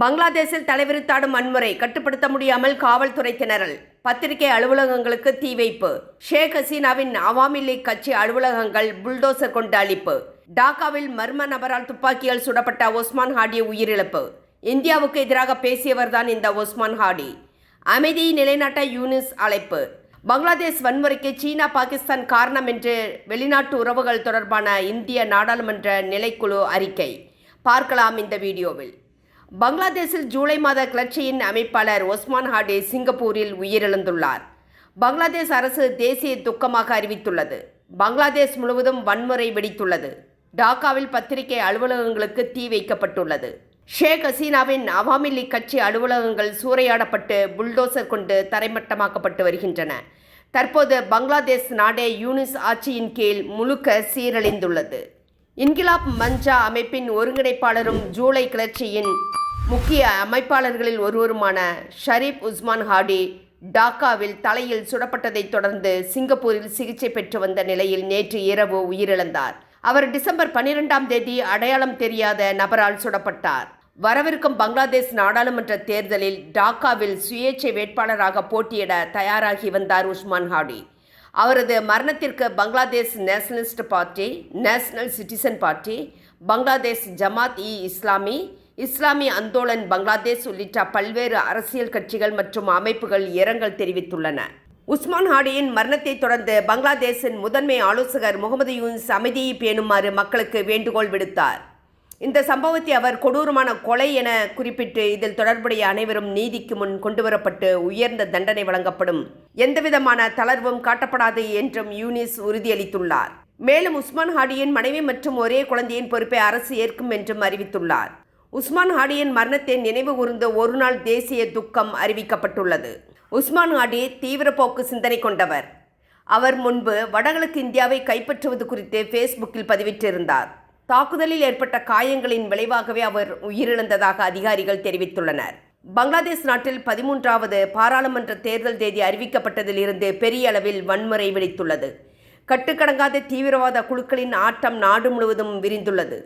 பங்களாதேஷில் தலைவிரித்தாடும் வன்முறை கட்டுப்படுத்த முடியாமல் காவல்துறை திணறல் பத்திரிகை அலுவலகங்களுக்கு தீ வைப்பு. ஷேக் ஹசீனாவின் அவாமி லீக் கட்சி அலுவலகங்கள் புல்டோசர் கொண்டு அழிப்பு. டாக்காவில் மர்ம நபரால் துப்பாக்கியால் சுடப்பட்ட ஒஸ்மான் ஹாடி உயிரிழப்பு. இந்தியாவுக்கு எதிராக பேசியவர்தான் இந்த ஒஸ்மான் ஹாடி. அமைதியை நிலைநாட்ட யூனிஸ் அழைப்பு. பங்களாதேஷ் வன்முறைக்கு சீனா பாகிஸ்தான் காரணம் என்று வெளிநாட்டு உறவுகள் தொடர்பான இந்திய நாடாளுமன்ற நிலைக்குழு அறிக்கை. பார்க்கலாம் இந்த வீடியோவில். பங்களாதேஷில் ஜூலை மாத கிளர்ச்சியின் அமைப்பாளர் ஒஸ்மான் ஹாடே சிங்கப்பூரில் உயிரிழந்துள்ளார். பங்களாதேஷ் அரசு தேசிய துக்கமாக அறிவித்துள்ளது. பங்களாதேஷ் முழுவதும் வன்முறை வெடித்துள்ளது. டாக்காவில் பத்திரிகை அலுவலகங்களுக்கு தீ வைக்கப்பட்டுள்ளது. ஷேக் ஹசீனாவின் அவாமி லீக் கட்சி அலுவலகங்கள் சூறையாடப்பட்டு புல்டோசர் கொண்டு தரைமட்டமாக்கப்பட்டு வருகின்றன. தற்போது பங்களாதேஷ் நாடே யூனிஸ் ஆட்சியின் கீழ் முழுக்க சீரழிந்துள்ளது. இன்கிலாப் மஞ்சா அமைப்பின் ஒருங்கிணைப்பாளரும் ஜூலை கிளர்ச்சியின் முக்கிய அமைப்பாளர்களில் ஒருவருமான ஷரீப் உஸ்மான் ஹாடி டாக்காவில் தலையில் சுடப்பட்டதைத் தொடர்ந்து சிங்கப்பூரில் சிகிச்சை பெற்று வந்த நிலையில் நேற்று இரவு உயிரிழந்தார். அவர் டிசம்பர் பன்னிரெண்டாம் தேதி அடையாளம் தெரியாத நபரால் சுடப்பட்டார். வரவிருக்கும் பங்களாதேஷ் நாடாளுமன்ற தேர்தலில் டாக்காவில் சுயேட்சை வேட்பாளராக போட்டியிட தயாராகி வந்தார் உஸ்மான் ஹாடி. அவரது மரணத்திற்கு Bangladesh nationalist party national citizen party Bangladesh Jamaat e Islami இஸ்லாமிய அந்தோலன் பங்களாதேஷ் உள்ளிட்ட பல்வேறு அரசியல் கட்சிகள் மற்றும் அமைப்புகள் இரங்கல் தெரிவித்துள்ளன. உஸ்மான் ஹாடியின் மரணத்தை தொடர்ந்து பங்களாதேஷின் முதன்மை ஆலோசகர் முகமது யூனிஸ் அமைதியை பேணுமாறு மக்களுக்கு வேண்டுகோள் விடுத்தார். இந்த சம்பவத்தை அவர் கொடூரமான கொலை என குறிப்பிட்டு இதில் தொடர்புடைய அனைவரும் நீதிக்கு முன் கொண்டுவரப்பட்டு உயர்ந்த தண்டனை வழங்கப்படும். எந்தவிதமான தளர்வும் காட்டப்படாது என்றும் யூனிஸ் உறுதியளித்துள்ளார். மேலும் உஸ்மான் ஹாடியின் மனைவி மற்றும் ஒரே குழந்தையின் பொறுப்பை அரசு ஏற்கும் என்றும் அறிவித்துள்ளார். உஸ்மான் ஹாடியின் மரணத்தை நினைவு கூர்ந்த ஒருநாள் தேசிய துக்கம் அறிவிக்கப்பட்டுள்ளது. உஸ்மான் ஹாடி தீவிர போக்கு சிந்தனை கொண்டவர். அவர் முன்பு வடகிழக்கு இந்தியாவை கைப்பற்றுவது குறித்து ஃபேஸ்புக்கில் பதிவிட்டிருந்தார். தாக்குதலில் ஏற்பட்ட காயங்களின் விளைவாகவே அவர் உயிரிழந்ததாக அதிகாரிகள் தெரிவித்துள்ளனர். பங்களாதேஷ் நாட்டில் பதிமூன்றாவது பாராளுமன்ற தேர்தல் தேதி அறிவிக்கப்பட்டதில் இருந்து பெரிய அளவில் வன்முறை வெடித்துள்ளது. கட்டுக்கடங்காத தீவிரவாத குழுக்களின் ஆட்டம் நாடு முழுவதும் விரிந்துள்ளது.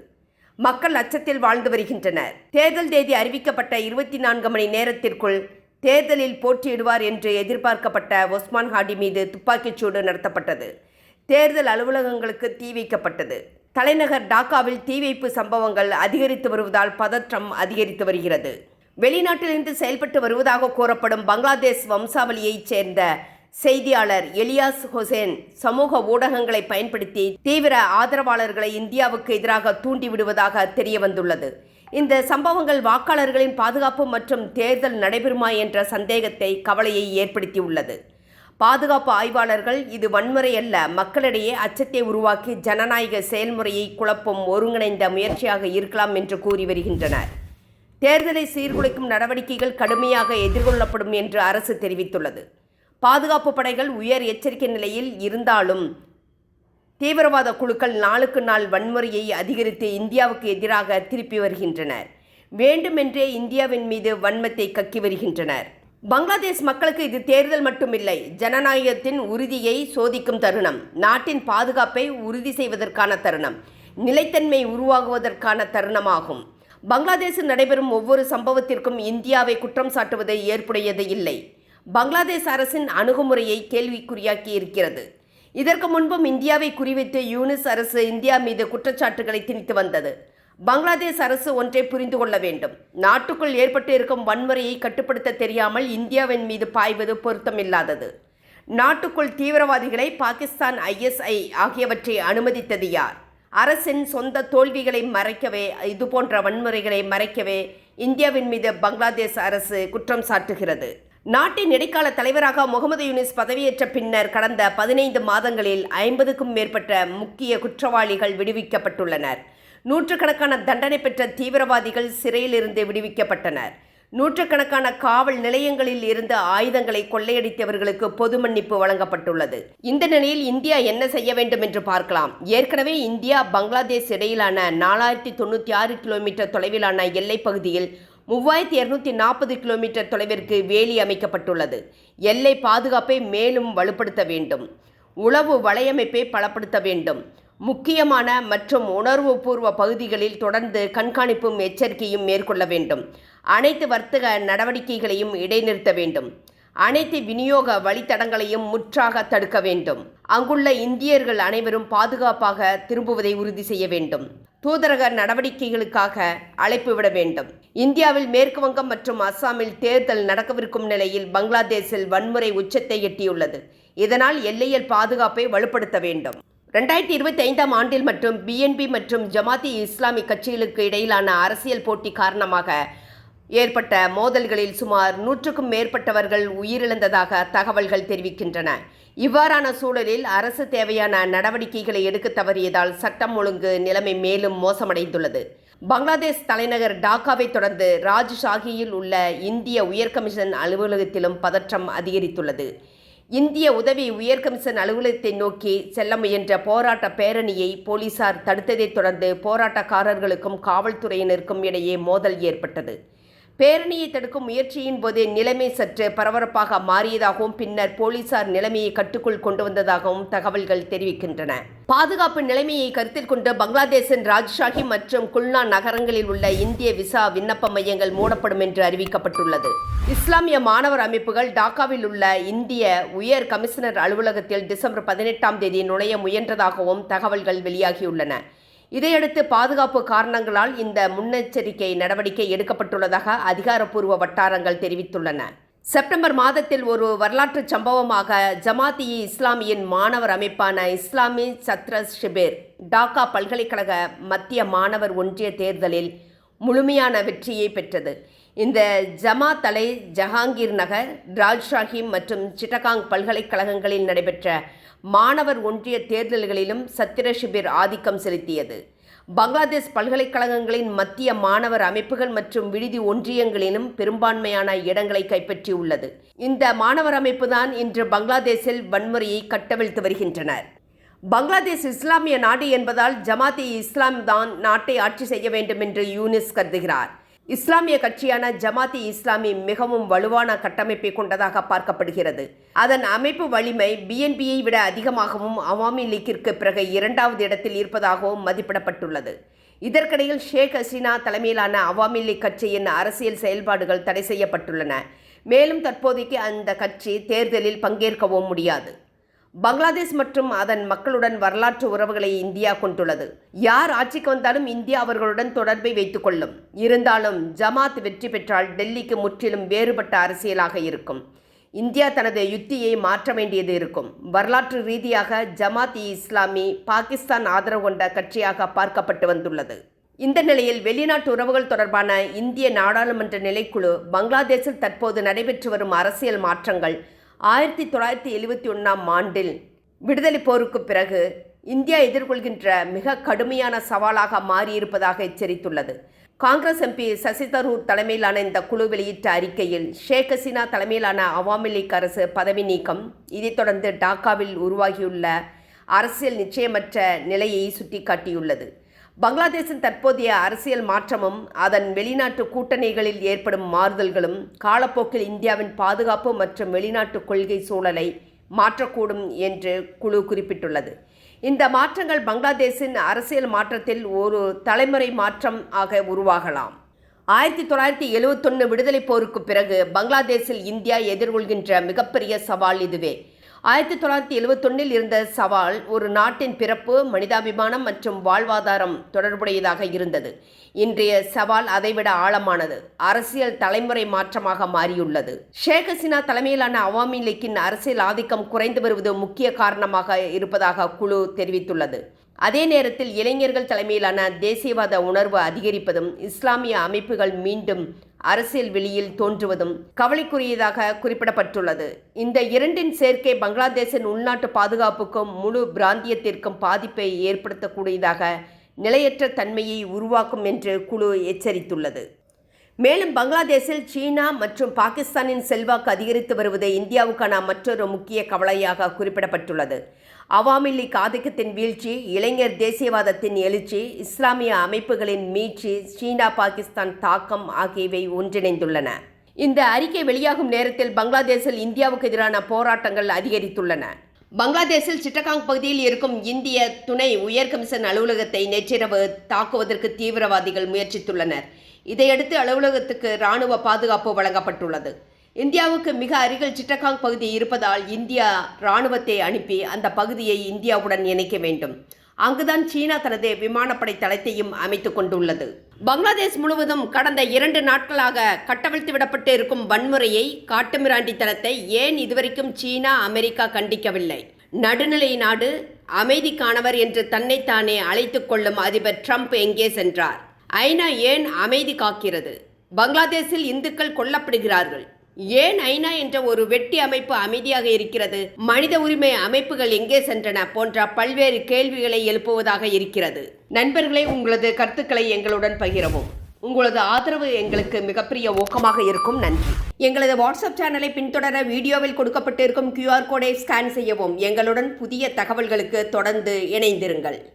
மக்கள் அச்சத்தில் வாழ்ந்து வருகின்றனர். தேர்தல் தேதி அறிவிக்கப்பட்ட இருபத்தி நான்கு மணி நேரத்திற்குள் தேர்தலில் போட்டியிடுவார் என்று எதிர்பார்க்கப்பட்ட ஒஸ்மான் ஹாடி மீது துப்பாக்கிச்சூடு நடத்தப்பட்டது. தேர்தல் அலுவலகங்களுக்கு தீ வைக்கப்பட்டது. தலைநகர் டாக்காவில் தீ வைப்பு சம்பவங்கள் அதிகரித்து வருவதால் பதற்றம் அதிகரித்து வருகிறது. வெளிநாட்டிலிருந்து செயல்பட்டு வருவதாக கூறப்படும் பங்களாதேஷ் வம்சாவளியைச் சேர்ந்த செய்தியாளர் எலியாஸ் ஹொசேன் சமூக ஊடகங்களை பயன்படுத்தி தீவிர ஆதரவாளர்களை இந்தியாவுக்கு எதிராக தூண்டிவிடுவதாக தெரிய வந்துள்ளது இந்த சம்பவங்கள் வாக்காளர்களின் பாதுகாப்பு மற்றும் தேர்தல் நடைபெறுமா என்ற சந்தேகத்தை கவலையை ஏற்படுத்தியுள்ளது. பாதுகாப்பு ஆய்வாளர்கள் இது வன்முறை அல்ல மக்களிடையே அச்சத்தை உருவாக்கி ஜனநாயக செயல்முறையை குழப்பும் ஒருங்கிணைந்த முயற்சியாக இருக்கலாம் என்று கூறி வருகின்றனர். தேர்தலை சீர்குலைக்கும் நடவடிக்கைகள் கடுமையாக எதிர்கொள்ளப்படும் என்று அரசு தெரிவித்துள்ளது. பாதுகாப்பு படைகள் உயர் எச்சரிக்கை நிலையில் இருந்தாலும் தீவிரவாத குழுக்கள் நாளுக்கு நாள் வன்முறையை அதிகரித்து இந்தியாவுக்கு எதிராக திருப்பி வருகின்றனர். வேண்டுமென்றே இந்தியாவின் மீது வன்மத்தை கக்கி வருகின்றனர். பங்களாதேஷ் மக்களுக்கு இது தேர்தல் மட்டுமில்லை ஜனநாயகத்தின் உறுதியை சோதிக்கும் தருணம் நாட்டின் பாதுகாப்பை உறுதி செய்வதற்கான தருணம் நிலைத்தன்மை உருவாகுவதற்கான தருணமாகும். பங்களாதேஷில் நடைபெறும் ஒவ்வொரு சம்பவத்திற்கும் இந்தியாவை குற்றம் சாட்டுவது ஏற்புடையது இல்லை. பங்களாதேஷ் அரசின் அணுகுமுறையை கேள்விக்குறியாக்கி இருக்கிறது இதற்கு முன்பும் இந்தியாவை குறிவைத்து யூனிஸ் அரசு இந்தியா மீது குற்றச்சாட்டுகளை திணித்து வந்தது. பங்களாதேஷ் அரசு ஒன்றை புரிந்து கொள்ள வேண்டும். நாட்டுக்குள் ஏற்பட்டு இருக்கும் வன்முறையை கட்டுப்படுத்த தெரியாமல் இந்தியாவின் மீது பாய்வது பொருத்தமில்லாதது. நாட்டுக்குள் தீவிரவாதிகளை பாகிஸ்தான் ஐஎஸ்ஐ ஆகியவற்றை அனுமதித்தது யார்? அரசின் சொந்த தோல்விகளை மறைக்கவே இதுபோன்ற வன்முறைகளை மறைக்கவே இந்தியாவின் மீது பங்களாதேஷ் அரசு குற்றம் சாட்டுகிறது. நாட்டின் இடைக்கால தலைவராக முகமது யூனிஸ் பதவியேற்ற பின்னர் கடந்த பதினைந்து மாதங்களில் ஐம்பதுக்கும் மேற்பட்ட முக்கிய குற்றவாளிகள் விடுவிக்கப்பட்டுள்ளனர். நூற்றுக்கணக்கான தண்டனை பெற்ற தீவிரவாதிகள் சிறையிலிருந்து விடுவிக்கப்பட்டனர். நூற்றுக்கணக்கான காவல் நிலையங்களில் இருந்த ஆயுதங்களை கொள்ளையடித்தவர்களுக்கு பொது மன்னிப்பு வழங்கப்பட்டுள்ளது. இந்த நிலையில் இந்தியா என்ன செய்ய வேண்டும் என்று பார்க்கலாம். ஏற்கனவே இந்தியா பங்களாதேஷ் இடையிலான நாலாயிரத்தி தொண்ணூற்றி ஆறு கிலோமீட்டர் தொலைவிலான எல்லைப் பகுதியில் மூவாயிரத்தி இரநூத்தி நாற்பது கிலோமீட்டர் தொலைவிற்கு வேலி அமைக்கப்பட்டுள்ளது. எல்லை பாதுகாப்பை மேலும் வலுப்படுத்த வேண்டும். உளவு வலையமைப்பை பலப்படுத்த வேண்டும். முக்கியமான மற்றும் உணர்வுபூர்வ பகுதிகளில் தொடர்ந்து கண்காணிப்பும் எச்சரிக்கையும் மேற்கொள்ள வேண்டும். அனைத்து வர்த்தக நடவடிக்கைகளையும் இடைநிறுத்த வேண்டும். அனைத்து விநியோக வழித்தடங்களையும் முற்றாக தடுக்க வேண்டும். அங்குள்ள இந்தியர்கள் அனைவரும் பாதுகாப்பாக திரும்புவதை உறுதி செய்ய வேண்டும். தூதரக நடவடிக்கைகளுக்காக அழைப்பு விட வேண்டும். இந்தியாவில் மேற்கு வங்கம் மற்றும் அஸ்ஸாமில் தேர்தல் நடக்கவிருக்கும் நிலையில் பங்களாதேஷில் வன்முறை உச்சத்தை எட்டியுள்ளது. இதனால் எல்லையில் பாதுகாப்பை வலுப்படுத்த வேண்டும். ரெண்டாயிரத்தி இருபத்தி ஐந்தாம் ஆண்டில் மற்றும் பிஎன்பி மற்றும் ஜமாத்தி இஸ்லாமிக் கட்சிகளுக்கு இடையிலான அரசியல் போட்டி காரணமாக ஏற்பட்ட மோதல்களில் சுமார் நூற்றுக்கும் மேற்பட்டவர்கள் உயிரிழந்ததாக தகவல்கள் தெரிவிக்கின்றன. இவ்வாறான சூழலில் அரசு தேவையான நடவடிக்கைகளை எடுக்க தவறியதால் சட்டம் ஒழுங்கு நிலைமை மேலும் மோசமடைந்துள்ளது. பங்களாதேஷ் தலைநகர் டாக்காவை தொடர்ந்து ராஜ்ஷாகியில் உள்ள இந்திய உயர்கமிஷன் அலுவலகத்திலும் பதற்றம் அதிகரித்துள்ளது. இந்திய உதவி உயர் கமிஷன் அலுவலகத்தை நோக்கி செல்ல முயன்ற போராட்ட பேரணியை போலீசார் தடுத்ததைத் தொடர்ந்து போராட்டக்காரர்களுக்கும் காவல்துறையினருக்கும் இடையே மோதல் ஏற்பட்டது. பேரணியை தடுக்கும் முயற்சியின் போது நிலைமை சற்று பரபரப்பாக மாறியதாகவும் பின்னர் போலீசார் நிலைமையை கட்டுக்குள் கொண்டு வந்ததாகவும் தகவல்கள் தெரிவிக்கின்றன. பாதுகாப்பு நிலைமையை கருத்தில் கொண்டு பங்களாதேஷின் ராஜ்ஷாஹி மற்றும் குல்னா நகரங்களில் உள்ள இந்திய விசா விண்ணப்ப மையங்கள் மூடப்படும் என்று அறிவிக்கப்பட்டுள்ளது. இஸ்லாமிய மாணவர் அமைப்புகள் டாக்காவில் உள்ள இந்திய உயர் கமிஷனர் அலுவலகத்தில் டிசம்பர் பதினெட்டாம் தேதி நுழைய முயன்றதாகவும் தகவல்கள் வெளியாகியுள்ளன. இதையடுத்து பாதுகாப்பு காரணங்களால் இந்த முன்னெச்சரிக்கை நடவடிக்கை எடுக்கப்பட்டுள்ளதாக அதிகாரப்பூர்வ வட்டாரங்கள் தெரிவித்துள்ளன. செப்டம்பர் மாதத்தில் ஒரு வரலாற்று சம்பவமாக ஜமாத்தி இஸ்லாமியின் மாணவர் அமைப்பான இஸ்லாமி சத்ரஸ் ஷிபேர் டாக்கா பல்கலைக்கழக மத்திய மாணவர் ஒன்றிய தேர்தலில் முழுமையான வெற்றியை பெற்றது. இந்த ஜமா தலை ஜஹாங்கீர் நகர் ராஜ்ஷாஹி மற்றும் சிட்டகாங் பல்கலைக்கழகங்களில் நடைபெற்ற மாணவர் ஒன்றிய தேர்தல்களிலும் சத்திரசிபிர் ஆதிக்கம் செலுத்தியது. பங்களாதேஷ் பல்கலைக்கழகங்களின் மத்திய மாணவர் அமைப்புகள் மற்றும் விடுதி ஒன்றியங்களிலும் பெரும்பான்மையான இடங்களை கைப்பற்றியுள்ளது. இந்த மாணவர் அமைப்புதான் இன்று பங்களாதேஷில் வன்முறையை கட்டவிழ்த்து வருகின்றனர். பங்களாதேஷ் இஸ்லாமிய நாடு என்பதால் ஜமாத் இஸ்லாம் தான் நாட்டை ஆட்சி செய்ய வேண்டும் என்று யூனிஸ் கருதுகிறார். இஸ்லாமிய கட்சியான ஜமாத்தி இஸ்லாமி மிகவும் வலுவான கட்டமைப்பை கொண்டதாக பார்க்கப்படுகிறது. அதன் அமைப்பு வலிமை பிஎன்பியை விட அதிகமாகவும் அவாமி லீக்கிற்கு பிறகு இரண்டாவது இடத்தில் இருப்பதாகவும் மதிப்பிடப்பட்டுள்ளது. இதற்கிடையில் ஷேக் ஹசீனா தலைமையிலான அவாமி லீக் கட்சியின் அரசியல் செயல்பாடுகள் தடை செய்யப்பட்டுள்ளன. மேலும் தற்போதைக்கு அந்த கட்சி தேர்தலில் பங்கேற்கவும் முடியாது. பங்களாதேஷ் மற்றும் அதன் மக்களுடன் வரலாற்று உறவுகளை இந்தியா கொண்டுள்ளது. யார் ஆட்சிக்கு வந்தாலும் இந்தியா அவர்களுடன் தொடர்பை வைத்துக் கொள்ளும். இருந்தாலும் ஜமாத் வெற்றி பெற்றால் டெல்லிக்கு முற்றிலும் வேறுபட்ட அரசியலாக இருக்கும். இந்தியா தனது யுத்தியை மாற்ற வேண்டியது இருக்கும். வரலாற்று ரீதியாக ஜமாத் இ இஸ்லாமி பாகிஸ்தான் ஆதரவு கொண்ட கட்சியாக பார்க்கப்பட்டு வந்துள்ளது. இந்த நிலையில் வெளிநாட்டு உறவுகள் தொடர்பான இந்திய நாடாளுமன்ற நிலைக்குழு பங்களாதேஷில் தற்போது நடைபெற்று வரும் அரசியல் மாற்றங்கள் ஆயிரத்தி தொள்ளாயிரத்தி எழுபத்தி ஒன்றாம் ஆண்டில் விடுதலை போருக்கு பிறகு இந்தியா எதிர்கொள்கின்ற மிக கடுமையான சவாலாக மாறியிருப்பதாக எச்சரித்துள்ளது. காங்கிரஸ் எம்பி சசி தரூர் தலைமையிலான இந்த குழு வெளியிட்ட அறிக்கையில் ஷேக் ஹசீனா தலைமையிலான அவாமி லீக் அரசு பதவி நீக்கம் இதைத் தொடர்ந்து டாக்காவில் உருவாகியுள்ள அரசியல் நிச்சயமற்ற நிலையை சுட்டிக்காட்டியுள்ளது. பங்களாதேஷின் தற்போதைய அரசியல் மாற்றமும் அதன் வெளிநாட்டு கூட்டணிகளில் ஏற்படும் மாறுதல்களும் காலப்போக்கில் இந்தியாவின் பாதுகாப்பு மற்றும் வெளிநாட்டு கொள்கை சூழலை மாற்றக்கூடும் என்று குழு குறிப்பிட்டுள்ளது. இந்த மாற்றங்கள் பங்களாதேஷின் அரசியல் மாற்றத்தில் ஒரு தலைமுறை மாற்றம் ஆக உருவாகலாம். ஆயிரத்தி தொள்ளாயிரத்தி எழுவத்தொன்று விடுதலை போருக்கு பிறகு பங்களாதேஷில் இந்தியா எதிர்கொள்கின்ற மிகப்பெரிய சவால் இதுவே. ஆயிரத்தி தொள்ளாயிரத்தி எழுவத்தொன்னில் இருந்த சவால் ஒரு நாட்டின் பிறப்பு மனிதாபிமானம் மற்றும் வாழ்வாதாரம் தொடர்புடையதாக இருந்தது. இன்றைய சவால் அதைவிட ஆழமானது. அரசியல் தலைமுறை மாற்றமாக மாறியுள்ளது. ஷேக் ஹசினா தலைமையிலான அவாமி லீக்கின் அரசியல் ஆதிக்கம் குறைந்து வருவது முக்கிய காரணமாக இருப்பதாக குழு தெரிவித்துள்ளது. அதே நேரத்தில் இளைஞர்கள் தலைமையிலான தேசியவாத உணர்வு அதிகரிப்பதும் இஸ்லாமிய அமைப்புகள் மீண்டும் அரசியல் வெளியில் தோன்றுவதும் கவலைக்குரியதாக குறிப்பிடப்பட்டுள்ளது. இந்த இரண்டின் சேர்க்கை பங்களாதேஷின் உள்நாட்டு பாதுகாப்புக்கும் முழு பிராந்தியத்திற்கும் பாதிப்பை ஏற்படுத்தக்கூடியதாக நிலையற்ற தன்மையை உருவாக்கும் என்று குழு எச்சரித்துள்ளது. மேலும் பங்களாதேஷில் சீனா மற்றும் பாகிஸ்தானின் செல்வாக்கு அதிகரித்து வருவது இந்தியாவுக்கான மற்றொரு முக்கிய கவலையாக குறிப்பிடப்பட்டுள்ளது. அவாமி லீக் ஆதிக்கத்தின் வீழ்ச்சி இளைஞர் தேசியவாதத்தின் எழுச்சி இஸ்லாமிய அமைப்புகளின் மீட்சி சீனா பாகிஸ்தான் தாக்கம் ஆகியவை ஒன்றிணைந்துள்ளன. இந்த அறிக்கை வெளியாகும் நேரத்தில் பங்களாதேஷில் இந்தியாவுக்கு எதிரான போராட்டங்கள் அதிகரித்துள்ளன. பங்களாதேஷில் சிட்டகாங் பகுதியில் இருக்கும் இந்திய துணை உயர் கமிஷன் அலுவலகத்தை நேற்றிரவு தாக்குவதற்கு தீவிரவாதிகள் முயற்சித்துள்ளனர். இதையடுத்து அலுவலகத்துக்கு ராணுவ பாதுகாப்பு வழங்கப்பட்டுள்ளது. இந்தியாவுக்கு மிக அருகில் சிட்டகாங் பகுதி இருப்பதால் இந்தியா ராணுவத்தை அனுப்பி அந்த பகுதியை இந்தியாவுடன் இணைக்க வேண்டும். அங்குதான் சீனா தனது விமானப்படை தளத்தையும் அமைத்துக் கொண்டுள்ளது. பங்களாதேஷ் முழுவதும் கடந்த இரண்டு நாட்களாக கட்டவிழ்த்து விடப்பட்டு இருக்கும் வன்முறையை காட்டுமிராண்டித்தனத்தை ஏன் இதுவரைக்கும் சீனா அமெரிக்கா கண்டிக்கவில்லை? நடுநிலை நாடு அமைதிக்கானவர் என்று தன்னைத்தானே அழைத்து கொள்ளும் அதிபர் ட்ரம்ப் எங்கே சென்றார்? ஐநா ஏன் அமைதி காக்கிறது? பங்களாதேஷில் இந்துக்கள் கொல்லப்படுகிறார்கள். ஏன் ஐநா என்ற ஒரு வெட்டி அமைப்பு அமைதியாக இருக்கிறது? மனித உரிமை அமைப்புகள் எங்கே சென்றன போன்ற பல்வேறு கேள்விகளை எழுப்புவதாக இருக்கிறது. நண்பர்களே உங்களது கருத்துக்களை எங்களுடன் பகிரவும். உங்களது ஆதரவு எங்களுக்கு மிகப்பெரிய ஊக்கமாக இருக்கும். நன்றி. எங்களது வாட்ஸ்அப் சேனலை பின்தொடர வீடியோவில் கொடுக்கப்பட்டிருக்கும் கியூஆர் கோடை ஸ்கேன் செய்யவும் எங்களுடன் புதிய தகவல்களுக்கு தொடர்ந்து இணைந்திருங்கள்.